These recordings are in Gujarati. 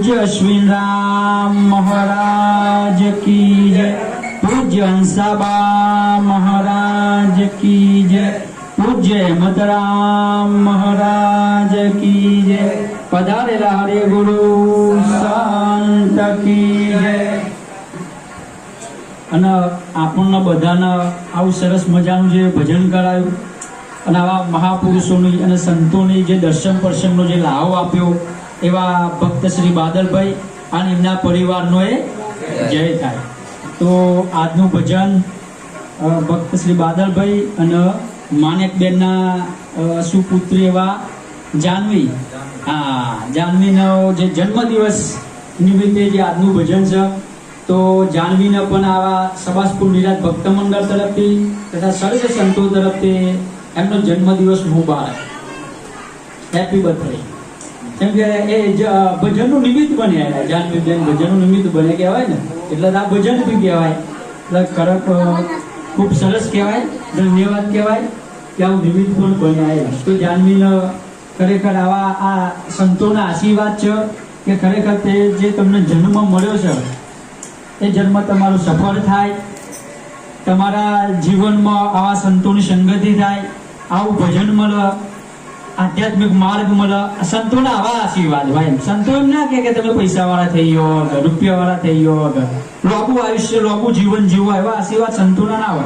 પૂજ્ય અશ્વિન રામ મહારાજ કી જય પૂજ્ય હંસાબા મહારાજ કી જય પૂજ્ય હેમતરામ મહારાજ કી જય પધારેલા હરે ગુરુ સંત કી જય અને આપણને બધાને આવું સરસ મજાનું જે ભજન કરાયું અને આવા મહાપુરુષોની અને સંતોની જે દર્શન પ્રસંગનો જે લાહો આપ્યો એવા ભક્ત શ્રી બાદલભાઈ અને એમના પરિવારનો એ જય થાય. તો આજનું ભજન ભક્ત શ્રી બાદલભાઈ અને માનેકબેનના સુપુત્રી એવા જાનવી. હા, જાનવીનો જે જન્મદિવસ નિમિત્તે જે આજનું ભજન છે, તો જાનવીને પણ આવા સબાસપુર નિરાજ ભક્ત મંડળ તરફથી તથા સર્વ સંતો તરફથી એમનો જન્મદિવસ મુબારક. હેપી બર્થડે કેમ કે એ ભજનનું નિમિત્ત બેન ભજનનું નિમિત્ત બને કહેવાય ને. એટલે આ ભજન બી કહેવાય. એટલે કરક ખૂબ સરસ કહેવાય, ધન્યવાદ કહેવાય કે આવું નિમિત્ત પણ બન્યા તો જાનવીનો ખરેખર આવા આ સંતોના આશીર્વાદ છે કે ખરેખર તે જે તમને જન્મ મળ્યો છે, એ જન્મ તમારો સફળ થાય. તમારા જીવનમાં આવા સંતોની સંગતિ થાય. આવું ભજન મળે આધ્યાત્મિક માર્ગ મળે, સંતોના આવા આશીર્વાદ, ભાઈ. સંતો એમ ના કે તમે પૈસા વાળા થઈ ગયો રૂપિયા વાળા થઈ ગયો લોકો આયુષ્ય લોબુ જીવન જીવો એવા આશીર્વાદ સંતોના ના હોય.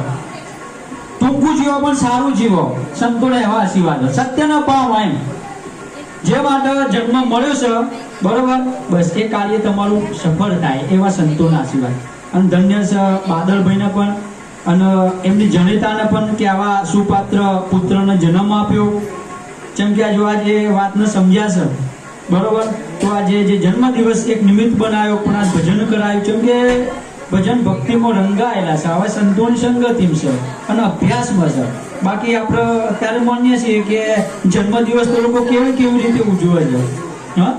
ટૂંકું જીવો પણ સારું જીવો. સંતોના એવા આશીર્વાદ સત્યનો પામ એમ. જે માટે જન્મ મળ્યો છે, બરોબર? બસ એ કાર્ય તમારું સફળ થાય એવા સંતોના આશીર્વાદ. અને ધન્ય છે બાદલભાઈને પણ, અને એમની જનેતાને પણ કે આવા સુપાત્ર પુત્રને જન્મ આપ્યો. જેમ કે જો આજે જે વાતને સમજ્યા છે. બરોબર? તો આજે જે જન્મદિવસ એક નિમિત્ત બનાવ્યો, પણ આ ભજન કરાયું. જેમ કે ભજન ભક્તિમાં રંગાયેલા છે. હવે સંતોની સંગતિમ છે અને અભ્યાસમાં છે. બાકી આપણે અત્યારે માનીએ છીએ કે જન્મદિવસ તો લોકો કેવી કેવી રીતે ઉજવે છે. હા?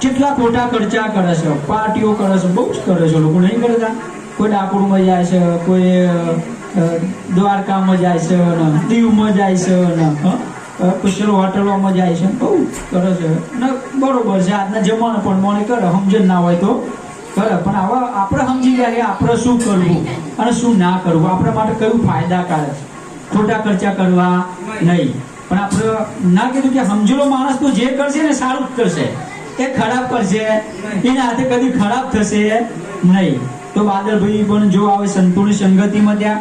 કેટલા ખોટા ખર્ચા કરે છે, પાર્ટીઓ કરે છે, બહુ જ કરે છે લોકો, નહીં કરતા કોઈ ડાકોરમાં જાય છે, કોઈ દ્વારકામાં જાય છે દીવમાં જાય છે હા? અ, કુશળ હોટલોમાં જાય છે. બહુ કરે છે. અને બરોબર છે આજના જમાના પણ મને કરે સમજણ ના હોય તો કરે. પણ આવા આપણે સમજી ગયા કે આપણે શું કરવું અને શું ના કરવું આપણા માટે કયું ફાયદાકારક છે? ખોટા ખર્ચા કરવા નહીં. પણ આપણે ના કીધું કે સમજેલો માણસ તો જે કરશે ને સારું જ કરશે. એ ખરાબ કરશે. એના હાથે કદી ખરાબ થશે નહીં. તો બાદલભાઈ પણ જો આવે સંતોની સંગતિમાં ત્યાં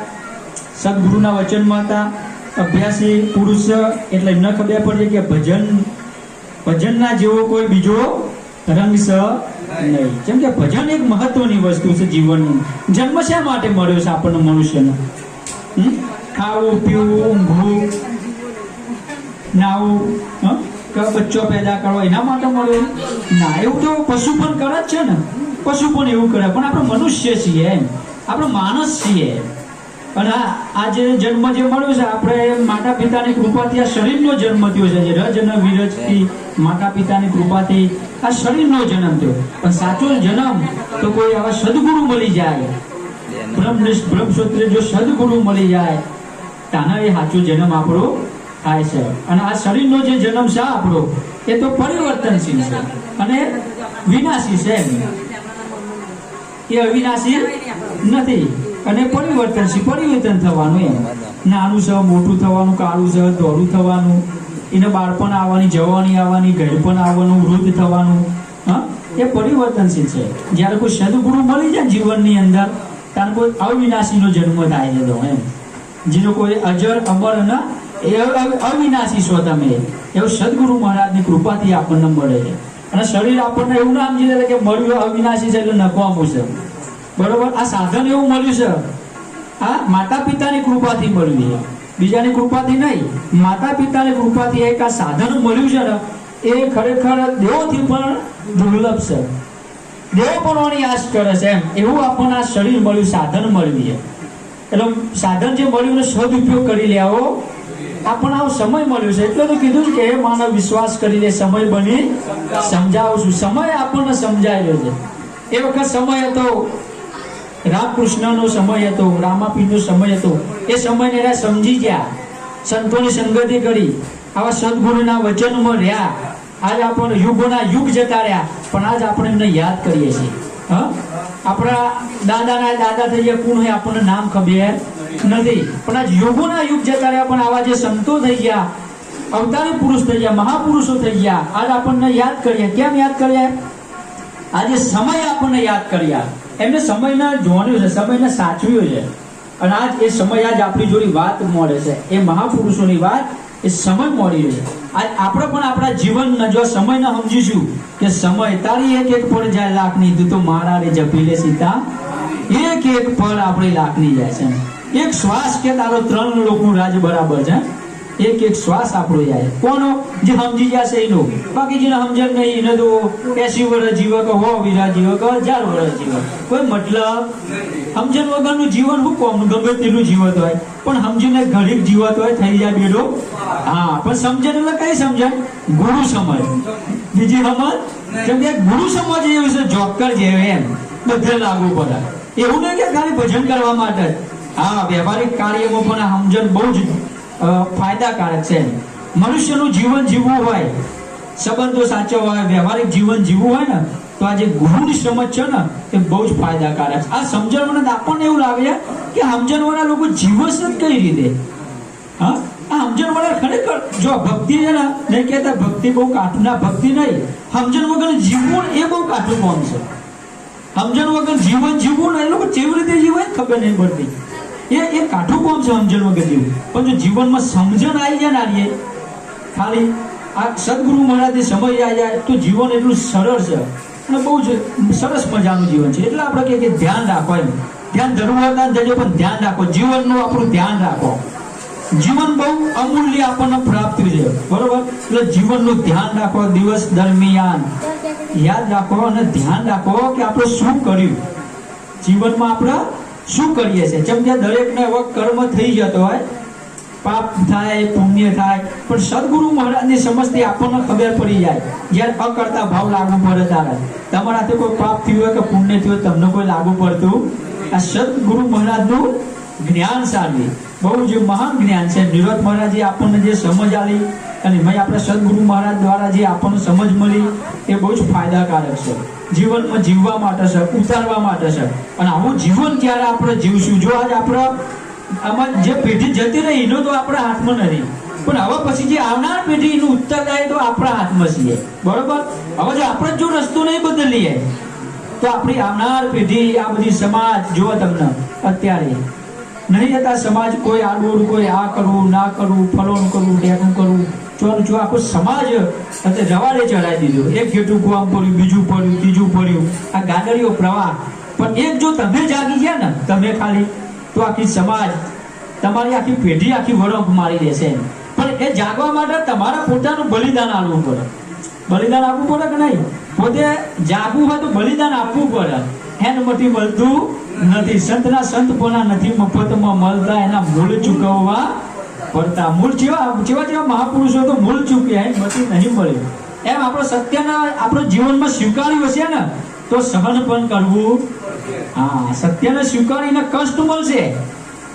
સદગુરુના વચનમાં હતા. અભ્યાસી પુરુષ એટલે એમને ખબર પડે કે ભજન, ભજનના જેવો કોઈ બીજો રંગ સ નહીં. જેમ કે ભજન એક મહત્વની વસ્તુ છે જીવનનું. જન્મ શા માટે મળ્યો છે આપણને મનુષ્યનો? ખાવું, પીવું, ઊંઘવું, નાવું બચ્ચો પેદા કરવો, એના માટે મળ્યો ના, એવું તો પશુ પણ કરે જ છે ને. પશુ પણ એવું કરે, પણ આપણે મનુષ્ય છીએ એમ. આપણે માણસ છીએ અને આ આ જે જન્મ જે મળ્યો છે, આપણે માતા પિતાની કૃપાથી આ શરીરનો જન્મ થયો છે. રજ અને વિરજથી માતા પિતાની કૃપાથી આ શરીરનો જન્મ થયો. પણ સાચો જન્મ તો કોઈ આવા સદગુરુ મળી જાય. બ્રહ્મનિષ્ઠ બ્રહ્મસૂત્રે જો સદગુરુ મળી જાય તાના એ સાચો જન્મ આપણો થાય છે. અને આ શરીરનો જે જન્મ છે આપણો, એ તો પરિવર્તનશીલ છે અને વિનાશી છે એ અવિનાશી નથી. અને પરિવર્તનશીલ પરિવર્તન થવાનું એમ. નાનું છે, મોટું થવાનું, કાળું છે ધોળું થવાનું. એને બાળપણ આવવાની, જવાની આવવાની ગળપણ આવવાનું, વૃદ્ધ થવાનું. હા? એ પરિવર્તનશીલ છે. જ્યારે કોઈ સદગુરુ મળી જાય જીવનની અંદર, ત્યારે કોઈ અવિનાશીનો જન્મ થાય છે તો એમ. જે કોઈ અજર, અમર અને અવિનાશી છો તમે, એવું સદગુરુ મહારાજની કૃપાથી આપણને મળે. છે અને શરીર આપણને એવું ના સમજી લે કે મળ્યું અવિનાશી છે એટલે નખવા છે. બરોબર? આ સાધન એવું મળ્યું છે. આ માતા પિતાની કૃપાથી મળ્યું છે. બીજાની કૃપાથી નહીં માતા પિતાની કૃપાથી એક આ સાધન મળ્યું છે ને, એ ખરેખર દેવોથી પણ દુર્લભ છે. દેવો પણ આશ કરે છે એમ. એવું આપણને આ શરીર મળ્યું, સાધન મળ્યું છે. એટલે સાધન જે મળ્યું ને સદુપયોગ કરી લેવો. આપણને આવો સમય મળ્યો છે. એટલે તો કીધું છે કે માનવ, વિશ્વાસ કરીને સમય બની સમજાવું છું. સમય આપણને સમજાયેલો છે. એ વખત સમય હતો રામકૃષ્ણનો સમય હતો રામાપીરનો સમય હતો. એ સમયને એના સમજી ગયા. સંતોની સંગતિ કરી. આવા સદગુરુના વચનમાં રહ્યા. આજ આપણને યુગોના યુગ જતા રહ્યા. પણ આજ આપણે એમને યાદ કરીએ છીએ. હા? આપણા દાદાના દાદા થઈ ગયા કોણ હોય આપણને નામ ખબર નથી. પણ આજ યુગોના યુગ જતા રહ્યા. પણ આવા જે સંતો થઈ ગયા, અવતારી પુરુષ થઈ ગયા, મહાપુરુષો થઈ ગયા, આજ આપણને યાદ કરીએ. કેમ યાદ કરીએ? આજે સમય આપણને યાદ કર્યા. એમને સમયના જોવાનું છે, સમયને સાચવ્યો છે. અને આજ એ સમય, આજ આપણી જોડી વાત મળે છે. એ મહાપુરુષોની વાત, એ સમય મળી છે આજ આપણે પણ આપણા જીવનના, જો સમયને સમજીશું, કે સમય તારી એક એક પળ જાય લાખની તો મારા રે જપી લે સીતા. એક એક પળ આપણી લાખની જાય છે. એક શ્વાસ કે તારો ત્રણ લોકનું રાજ બરાબર છે. એક એક શ્વાસ આપણો જાય. કોનો? જે સમજી જશે એનો. બાકી જેને સમજે નહીં, એને તો એસી વર્ષ જીવક હો વીરા જીવક હજાર વર્ષ જીવક. કોઈ મતલબ? સમજણ વગરનું જીવન શું કોમનું ગમે તેટલું જીવત હોય. પણ સમજીને ઘડીક જીવત હોય, થઈ જાય બેડો. હા, પણ સમજણ એટલે કઈ સમજણ? ગુરુ સમજ. બીજી સમજ? કેમ કે ગુરુ સમજ એવું છે જોકર જેવું એમ. બધે લાગુ પડે. એવું નહીં કે ખાલી ભજન કરવા માટે. હા, વ્યવહારિક કાર્યમાં પણ સમજણ બહુ જ ફાયદાકારક છે. મનુષ્યનું જીવન જીવવું હોય, સંબંધો સાચવવા હોય, વ્યવહારિક જીવન જીવવું હોય ને, તો આ જે ગુણ સમજ છે ને, એ બહુ જ ફાયદાકારક છે. આ સમજણ વડે આપણને એવું લાગે છે કે સમજણવાળા લોકો જીવશે જ કઈ રીતે? હા? આ સમજણ વાળા ખરેખર જો ભક્તિ છે ને, નહીં કહેતા ભક્તિ બહુ કાઠું ભક્તિ નહીં. સમજણ વગર જીવવું એ બહુ કાઠું કોમ છે? સમજણ વગર જીવન જીવવું ને, એ લોકો કેવી રીતે જીવે ખબર નહીં પડતી. એ એ કાઠું કોમ છે સમજણ વગર જેવું. પણ જો જીવનમાં સમજણ આવી જાય ને આવીએ ખાલી આ સદગુરુ મહારાજે સમય આવી જાય તો જીવન એટલું સરળ છે. અને બહુ જ સરસ મજાનું જીવન છે. એટલે આપણે કહીએ કે ધ્યાન રાખો એમ. ધ્યાન ધર્મ જજો, પણ ધ્યાન રાખો. જીવનનું આપણું ધ્યાન રાખો. જીવન બહુ અમૂલ્ય આપણને પ્રાપ્ત છે. બરોબર? એટલે જીવનનું ધ્યાન રાખો દિવસ દરમિયાન. યાદ રાખો અને ધ્યાન રાખો કે આપણે શું કર્યું. જીવનમાં આપણે શું કરીએ છીએ? જેમ કે દરેકને કર્મ થઈ જતો હોય, પાપ થાય, પુણ્ય થાય, પણ સદગુરુ મહારાજની સમજથી આપણને ખબર પડી જાય, જ્યારે અકર્તા ભાવ લાગુ પડે ત્યારે તમારાથી કોઈ પાપ થયું હોય કે પુણ્ય થયું તમને કોઈ લાગુ પડતું આ સદગુરુ મહારાજનું જ્ઞાન સારવી બહુ જ મહાન જ્ઞાન છે. નિરોધ મહારાજે આપણને જે સમજ આવી અને ભાઈ આપણા સદગુરુ મહારાજ દ્વારા જે આપણને સમજ મળી, એ બહુ જ ફાયદાકારક છે. જીવનમાં જીવવા માટે છે, ઉતારવા માટે છે. અને આવું જીવન ત્યારે આપણે જીવશું, જો આજ આપણે આમાં જે પેઢી જતી રહી, એનો તો આપણા હાથમાં નથી. પણ હવે પછી જે આવનાર પેઢી એનું તો આપણા હાથમાં છીએ બરોબર? હવે જો આપણે જો રસ્તો નહીં બદલીએ, તો આપણી આવનાર પેઢી, આ બધી સમાજ જુઓ તમને, અત્યારે. નહીં જતા સમાજ કોઈ આડું કોઈ આ કરવું, ના કરવું ફલોન કરવું ઢેકું કરવું. ચોરું જો આખો સમાજ અત્યારે રવાડે ચડાવી દીધો. એક ઘેટું કુવામ પડ્યું, બીજું પડ્યું, ત્રીજું પડ્યું. આ ગાદડીઓ પ્રવાહ. પણ એક જો તમે જાગી ગયા ને, તમે ખાલી, તો આખી સમાજ તમારી આખી પેઢી, આખી વળોંક મારી દેશે. પણ એ જાગવા માટે તમારા પોતાનું બલિદાન આપવું પડે. બલિદાન આપવું પડે કે નહીં? પોતે જાગવું હોય તો બલિદાન આપવું પડે. એન મટી મળતું નથી. સંતના સંતપોના નથી મફતમાં મળતા. એના મૂળ ચૂકવવા પડતા મૂળ જેવા જેવા જેવા મહાપુરુષો તો મૂળ ચૂક્યા એમ મટી નહીં મળ્યું એમ આપણો સત્યના આપણો જીવનમાં સ્વીકાર્યું હશે ને, તો સહન પણ કરવું. હા, સત્યને સ્વીકારીને કષ્ટ મળશે.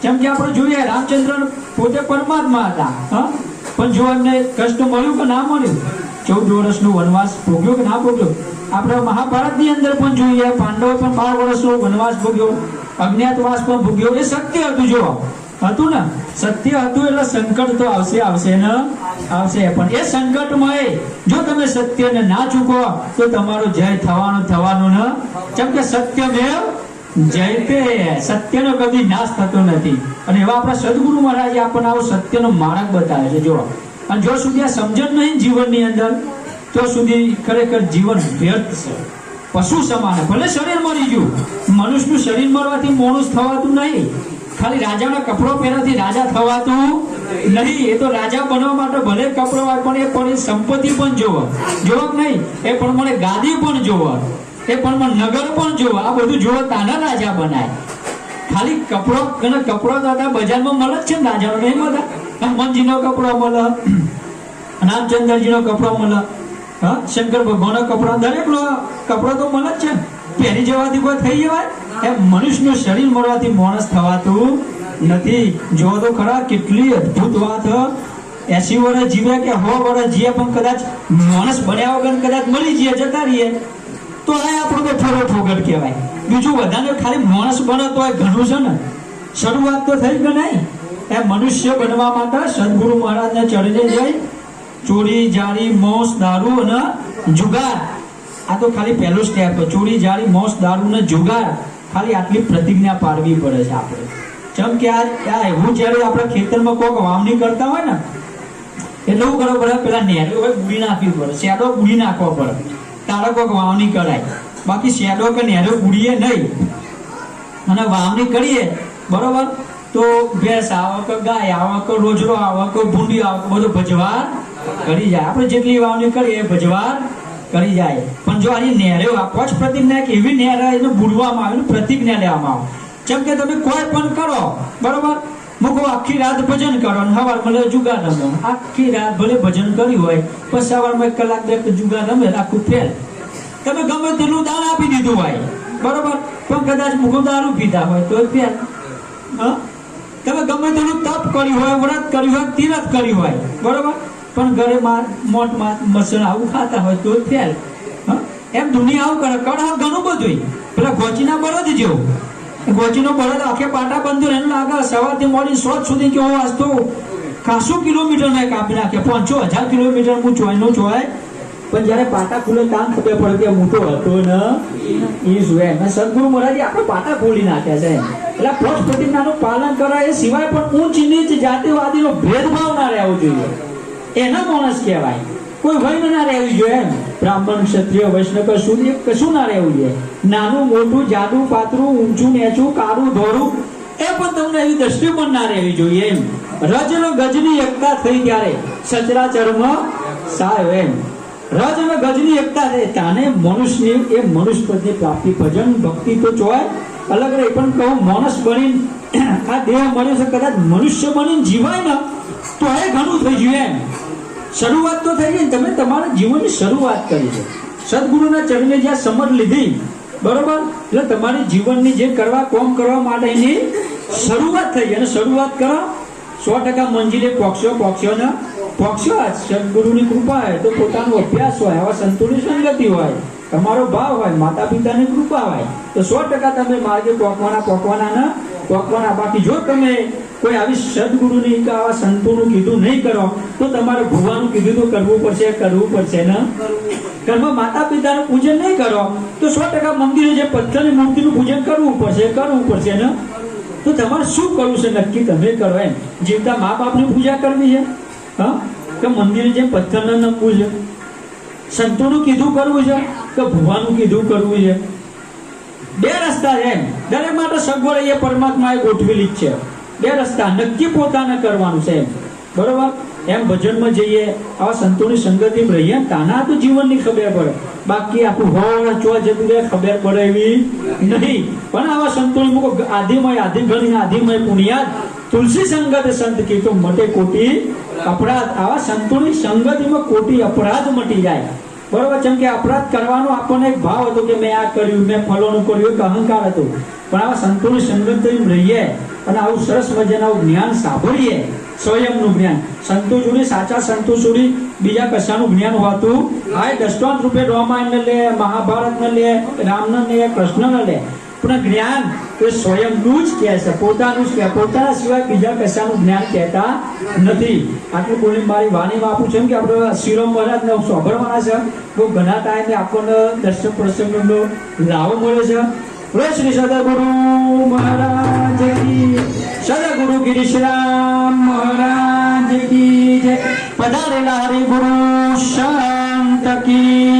જેમ કે આપણે જોઈએ, રામચંદ્ર પોતે પરમાત્મા હતા, હા? પણ જો એમને કષ્ટ મળ્યું કે ના મળ્યું, ચૌદ વર્ષનો વનવાસ ભોગ્યો કે ના ભોગ્યો? આપણે મહાભારતની અંદર પણ જોઈએ, પાંડવો પણ બાર વર્ષનો વનવાસ ભોગ્યો, અજ્ઞાતવાસ પણ ભોગ્યો. એ સત્ય હતું જો. હતું ને? સત્ય હતું એટલે સંકટ તો આવશે આવશે ને? આવશે. પણ એ સંકટમાં જો તમે સત્યને ના ચૂકો, તો તમારો જય થવાનું થવાનું ન? કેમ કે સત્યમેવ જયતે, સત્યનો કદી નાશ થતો નથી. અને એવા આપણા સદગુરુ મહારાજે આપણને આવો સત્યનો માર્ગ બતાવે છે. જો અને જો સુધી આ સમજણ નહીં જીવનની અંદર, તો સુધી ખરેખર જીવન વ્યર્થ છે. પશુ સમાન. ભલે શરીર મરી ગયું, મનુષ્યનું શરીર મરવાથી મોણું થવાતું નહીં. ખાલી રાજાના કપડો પહેરવાથી રાજા થવાતું નહીં. એ તો રાજા બનવા માટે ભલે કપડો હોય, પણ એ પણ સંપત્તિ પણ જોવો. જોવા નહીં, એ પણ મને ગાદી પણ જોવો. એ પણ મને નગર પણ જોવો. આ બધું જોવો તાના રાજા બનાય. ખાલી કપડો અને કપડો તો હતા બજારમાં મળે જ છે ને રાજાનો, નહીં મળતા? હનુમાનજીનો કપડો મળે, રામચંદ્રજીનો કપડો મળે, હા, શંકર ભગવાનનો કપડો, દરેકનો કપડો તો મળે જ છે. પહેરી જવાથી કોઈ થઈ જવાય? એમ મનુષ્યનું શરીર મળવાથી માણસ થવાતું નથી. જો તો ખરા, કેટલી અદ્ભુત વાત. એસી વર્ષ જીવે કે સો વર્ષ જીવે પણ કદાચ માણસ બન્યા વગર કદાચ મળી જઈએ, જતા રહીએ. તો આ આપણો તો ઠરો ઠોગટ કહેવાય. બીજું બધાને ખાલી માણસ બને એ ઘણું છે ને. શરૂઆત તો થઈ નહીં એ મનુષ્ય બનવા માટે સદગુરુ મહારાજને ચડીને જઈ ચોરી, જાળી, મોસ, દારૂ અને જુગાર. આ તો ખાલી પહેલું સ્ટેપ ચોરી, જાળી, મોસ, દારૂ અને જુગાર. ખાલી આટલી પ્રતિજ્ઞા પાડવી પડે છે આપણે. જેમ કે આ હું જ્યારે આપણે ખેતરમાં કોઈક વાવણી કરતા હોય ને, એટલે હું કરવું પડે, પેલા નેરો હોય બુડી નાખવી પડે, શેડો બુડી નાખવો પડે. તારે કોઈક વાવણી કરાય. બાકી શેડો કે નેરો બુડીએ નહીં. અને વાવણી કરીએ, બરોબર? તો ભેંસ આવક ગાય આવક રોજરો આવક ભૂંડી આવક બધું ભજવાર કરી જાય. આપણે જેટલી વાવણી કરીએ ભજવાર કરી જાય. પણ જો આની નેરે આ પ્રતિજ્ઞા એક એવી નેર એને બુડવામાં આવે પ્રતિજ્ઞા લેવામાં આવે. જેમ કે તમે કોઈ પણ કરો, બરોબર? મૂકો, આખી રાત ભજન કરો અને સવાર ભલે જુગા રમે. આખી રાત ભલે ભજન કર્યું હોય પછી સવારમાં એક કલાક, બે જુગા રમે, આખું ફેલ. તમે ગમે તેટલું દાન આપી દીધું હોય, બરોબર? પણ કદાચ મૂકો દારૂ પીધા હોય, તો ફેલ? તમે ગમે તેટલું તપ કર્યું હોય, વ્રત કર્યું હોય તીરથ કર્યું હોય, બરોબર? પણ ઘરે મોટમાં મસણ આવું ખાતા હોય તો ફેલ? એમ દુનિયા આવું કરે. કર ઘણું બધું પેલા ગોચીના બળદ જેવું. ગોચીનો બળદ આખે પાટા બંધુ એને લાગે, સવારથી મોડી સોચ સુધી કે હું વાંચતો ખાસું કિલોમીટર મેં કાપી નાખે. પાંચસો હજાર કિલોમીટર હું ચોયનો ચોય. પણ જ્યારે પાટા ખુલે તાન ખબર પડે કે મોટો હતો ને ઈ જોયે ને સદગુરુ મહારાજે આપણે પાટા ખોલી નાખ્યા છે એટલે પોષ પ્રતિજ્ઞાનું પાલન કરાય એ સિવાય પણ ઊંચ નીચ જાતિવાદીનો ભેદભાવ ના રહેવો જોઈએ. એના માણસ કહેવાય. કોઈ વય ના રહેવું જોઈએ એમ. બ્રાહ્મણ, ક્ષત્રિય, વૈષ્ણવ કશું કશું ના રહેવું જોઈએ. નાનું, મોટું જાડું પાતળું, ઊંચું, નેચું, કાળું, ધોળું, એ પણ તમને એવી દ્રષ્ટિ પણ ના રહેવી જોઈએ એમ. રજનો ગજની એકતા થઈ ત્યારે. સચરાચરમાં સાયો એમ. રજ અને ગજની એકતા રહે તાને મનુષ્યની એ મનુષ્ય પદની પ્રાપ્તિ, ભજન, ભક્તિ તો ચોય અલગ રહે, પણ કહું, માણસ બની આ દેહ મળ્યો છે, કદાચ મનુષ્ય બનીને જીવાય ને, તો એ ઘણું થઈ ગયું એમ. શરૂઆત તો થઈ ગઈ તમે તમારા જીવનની શરૂઆત કરી છે. સદગુરુના ચરણે જ્યાં સમજ લીધી, બરોબર? એટલે તમારી જીવનની જે કરવા, કોમ કરવા માટેની શરૂઆત થઈ. અને શરૂઆત કરો. સો ટકા મંજિલે પહોંચશો પહોંચશો ને. પહોંચશો જ સદગુરુની કૃપા હોય તો પોતાનો અભ્યાસ હોય, આવા સંતોની સંગતિ હોય. તમારો ભાવ હોય માતા પિતાની કૃપા હોય, તો સો ટકા તમે માર્ગે પોકવાના પોકવાના ના પોકવાના બાકી જો તમે કોઈ આવી સદગુરુની કે આવા સંતોનું કીધું નહીં કરો, તો તમારે ભૂવાનું કીધું તો કરવું પડશે કરવું પડશે ને. ઘરમાં માતા પિતાનું પૂજન નહીં કરો, તો સો ટકા મંદિરે જે પથ્થરની મૂર્તિનું પૂજન કરવું પડશે કરવું પડશે ને. તો તમારે શું કરવું છે નક્કી? તમે કરો એમ. જીવતા મા બાપની પૂજા કરવી છે? હા? કે મંદિરે જે પથ્થરના ન પૂજે સંતોનું કીધું કરવું છે? કે ભગવાનનું કીધું કરવું છે. બે રસ્તા છે દરેક માટે સગવડ એ પરમાત્માએ ગોઠવેલી જ છે. બે રસ્તા નક્કી પોતાને કરવાનું છે એમ. બરોબર? એમ ભજનમાં જઈએ, આવા સંતોની સંગતિમાં રહીએ, તાના તો જીવનની ખબર પડે. બાકી આખું હોળ ચોવા જતું રહે ખબર પડે એવી નહીં. પણ આવા સંતોની મૂકો આધિમય આધિગણી આધિમય પુણ્યા તુલસી સંગત સંત કીધું, મટે કોટી અપરાધ. આવા સંતોની સંગતિમાં કોટી અપરાધ મટી જાય. બરોબર જેમ કે અપરાધ કરવાનો આપણને એક ભાવ હતો કે મેં આ કર્યું મેં ફલોનું કર્યું એક અહંકાર હતો. પણ આવા સંતોની સંગતિમાં રહીએ અને આવું સરસ મજાનું જ્ઞાન સાંભળીએ સ્વયંનું જ્ઞાન. સંતો જોડે સાચા સંતો જોડે બીજા કશાનું જ્ઞાન હોતું આ દષ્ટાંત રૂપે રામાયણ લે મહાભારત ને લે રામ લે કૃષ્ણ લે. પણ જ્ઞાન એ સ્વયંનું જ કહે છે. પોતાનું જ કહે. પોતાના સિવાય બીજા કશાનું જ્ઞાન કહેતા નથી. આટલું બોલી મારી વાણીમાં આપું છું કે આપણે શિરોમ મહારાજને સાંભળવાના છે. બહુ ઘણા ટાઈમે આપણને દર્શન પ્રસંગનો લાવો મળે છે. શ્રી સદગુરુ મહારાજ કી સદગુરુ ગિરીશરામ મહારાજ કી જય. પધારેલા હરિગુરુ, શાંત કી